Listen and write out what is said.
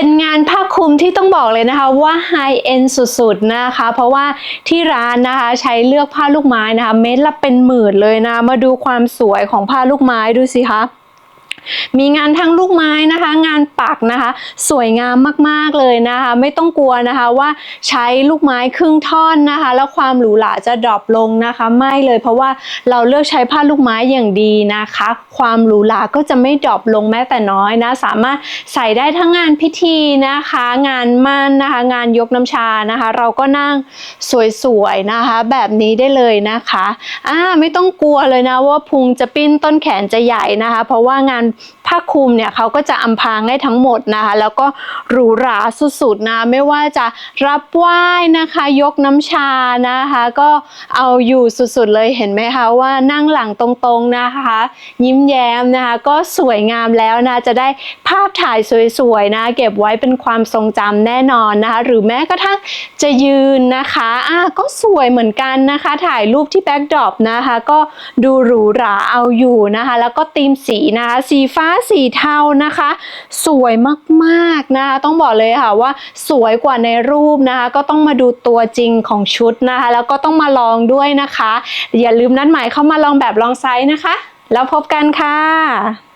เป็นงานผ้าคลุมที่ต้องบอกเลยนะคะว่าไฮเอ็นสุดๆนะคะ เพราะว่าที่ร้านนะคะใช้เลือกผ้าลูกไม้นะคะ เม็ดละเป็นหมื่นเลยนะ มาดูความสวยของผ้าลูกไม้ดูสิคะมีงานทั้งลูกไม้นะคะ งานปักนะคะ สวยงามมากๆเลยนะคะ ไม่ต้องกลัวนะคะว่าใช้ลูกไม้ครึ่งท่อนนะคะ แล้วความหรูหราจะดรอปลงนะคะ ไม่เลยเพราะว่าเราเลือกใช้ผ้าลูกไม้อย่างดีนะคะ ความหรูหราก็จะไม่ดรอปลงแม้แต่น้อยนะ สามารถใส่ได้ทั้งงานพิธีนะคะ งานมั่นนะคะ งานยกน้ำชานะคะ เราก็นั่งสวยๆนะคะ แบบนี้ได้เลยนะคะอ่าไม่ต้องกลัวเลยนะว่าพุงจะปิ้นต้นแขนจะใหญ่นะคะ เพราะว่างานผ้าคลุมเนี่ยเขาก็จะอำพรางได้ทั้งหมดนะคะ แล้วก็หรูหราสุดๆนะไม่ว่าจะรับไหว้นะคะ ยกน้ำชานะคะ ก็เอาอยู่สุดๆเลยเห็นไหมคะว่านั่งหลังตรงๆนะคะ ยิ้มแย้มนะคะ ก็สวยงามแล้วนะจะได้ภาพถ่ายสวยๆนะ เก็บไว้เป็นความทรงจำแน่นอนนะคะ หรือแม้กระทั่งจะยืนนะคะอะก็สวยเหมือนกันนะคะ ถ่ายรูปที่แบ็กดรอปนะคะ ก็ดูหรูหราเอาอยู่นะคะ แล้วก็ธีมสีนะคะ สีฟ้าสีเทานะคะสวยมากๆนะคะต้องบอกเลยค่ะว่าสวยกว่าในรูปนะคะ ก็ต้องมาดูตัวจริงของชุดนะคะ แล้วก็ต้องมาลองด้วยนะคะ อย่าลืมนัดหมายเข้ามาลองแบบลองไซส์นะคะ แล้วพบกันค่ะ